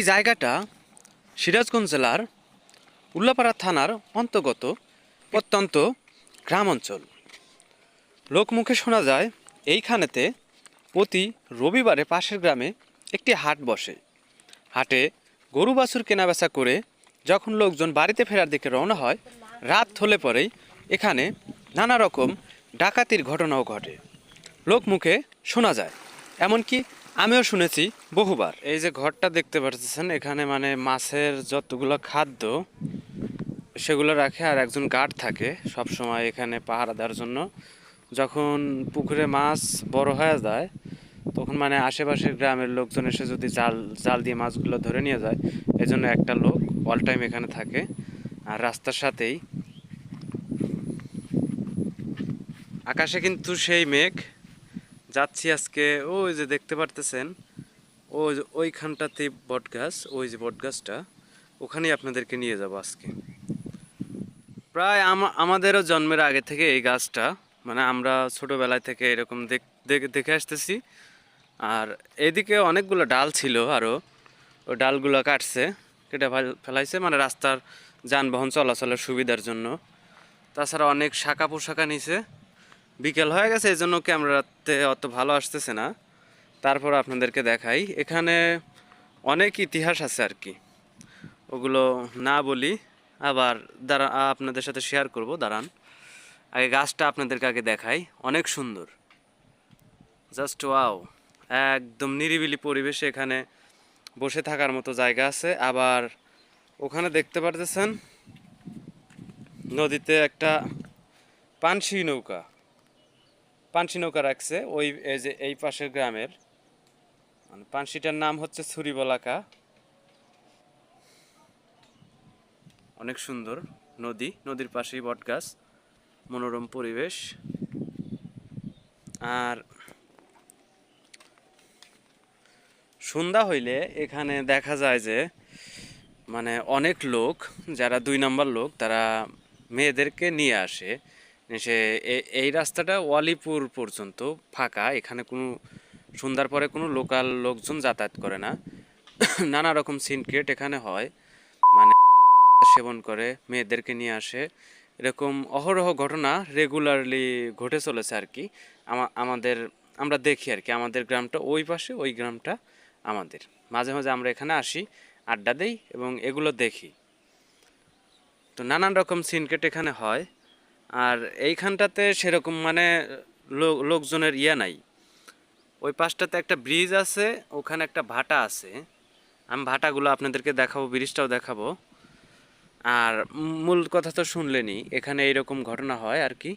এই জায়গাটা সিরাজগঞ্জ জেলার উল্লাপাড়া থানার অন্তর্গত প্রত্যন্ত গ্রাম অঞ্চল লোকমুখে শোনা যায়, এইখানেতে প্রতি রবিবারে পাশের গ্রামে একটি হাট বসে। হাটে গরু বাছুর কেনাবেচা করে যখন লোকজন বাড়িতে ফেরার দিকে রওনা হয়, রাত হলে পরেই এখানে নানা রকম ডাকাতির ঘটনাও ঘটে। লোকমুখে শোনা যায়, এমনকি আমিও শুনেছি বহুবার। এই যে ঘরটা দেখতে পাচ্ছেন এখানে মানে মাছের যতগুলো খাদ্য সেগুলো রাখে আর একজন গার্ড থাকে সব সময় এখানে পাহারা দেওয়ার জন্য। যখন পুকুরে মাছ বড় হয়ে যায়, তখন মানে আশেপাশের গ্রামের লোকজন এসে যদি জাল জাল দিয়ে মাছগুলো ধরে নিয়ে যায় এই জন্য একটা লোক অল টাইম এখানে থাকে। আর রাস্তার সাথেই আকাশে কিন্তু সেই মেঘ। যাচ্ছি আজকে, ওই যে দেখতে পারতেছেন, ওই ওইখানটাতে বট গাছ, ওই যে বট গাছটা, ওখানেই আপনাদেরকে নিয়ে যাব আজকে। প্রায় আমা- আমাদেরও জন্মের আগে থেকে এই গাছটা মানে আমরা ছোটোবেলায় থেকে এরকম দেখ- আসতেছি। আর এদিকে অনেকগুলো ডাল ছিল আরও, ওই ডালগুলো কাটছে, কেটে ফেলাইছে মানে রাস্তার যানবাহন চলাচলের সুবিধার জন্য। তাছাড়া অনেক শাখা পোশাকা নিছে। বিকেল হয়ে গেছে এই জন্য ক্যামেরাতে অত ভালো আসতেছে না। তারপর আপনাদেরকে দেখাই, এখানে অনেক ইতিহাস আছে আর কি। ওগুলো না বলি, আবার দাঁড়া, আপনাদের সাথে শেয়ার করব, দাঁড়ান। আগে গাছটা আপনাদেরকে আগে দেখাই, অনেক সুন্দর। জাস্ট ওয়াও একদম নিরিবিলি পরিবেশে এখানে বসে থাকার মতো জায়গা আছে। আবার ওখানে দেখতে পারতেছেন, নদীতে একটা পানসি নৌকা। পানসি নৌকা রাখছে, ওই যে, এই পাশের গ্রামের। মানে পানসিটার নাম হচ্ছে ছুরি বলাকা অনেক সুন্দর নদী, নদীর পাশেই বটগাছ, মনোরম পরিবেশ। আর সন্ধ্যা হইলে এখানে দেখা যায় যে মানে অনেক লোক, যারা দুই নম্বর লোক, তারা মেয়েদেরকে নিয়ে আসে। সে এই রাস্তাটা ওয়ালিপুর পর্যন্ত ফাঁকা, এখানে কোনো সন্ধ্যার পরে কোনো লোকাল লোকজন যাতায়াত করে না। নানা রকম সিনক্রেট এখানে হয়। মানে সেবন করে, মেয়েদেরকে নিয়ে আসে। এরকম অহরহ ঘটনা রেগুলারলি ঘটে চলেছে আর কি। আমাদের, আমরা দেখি আর কি, আমাদের গ্রামটা ওই পাশে, ওই গ্রামটা আমাদের। মাঝে মাঝে আমরা এখানে আসি, আড্ডা দেই এবং এগুলো দেখি। তো নানান রকম সিনকেট এখানে হয়। আর এইখানটাতে সেরকম মানে লোকজনের ইয়া নাই। ওই পাশটাতে একটা ব্রিজ আছে, ওখানে একটা ভাটা আছে। আমি ভাটাগুলো আপনাদেরকে দেখাবো ব্রিজটাও দেখাবো। আর মূল কথা তো শুনলেনি এখানে এইরকম ঘটনা হয় আর কি।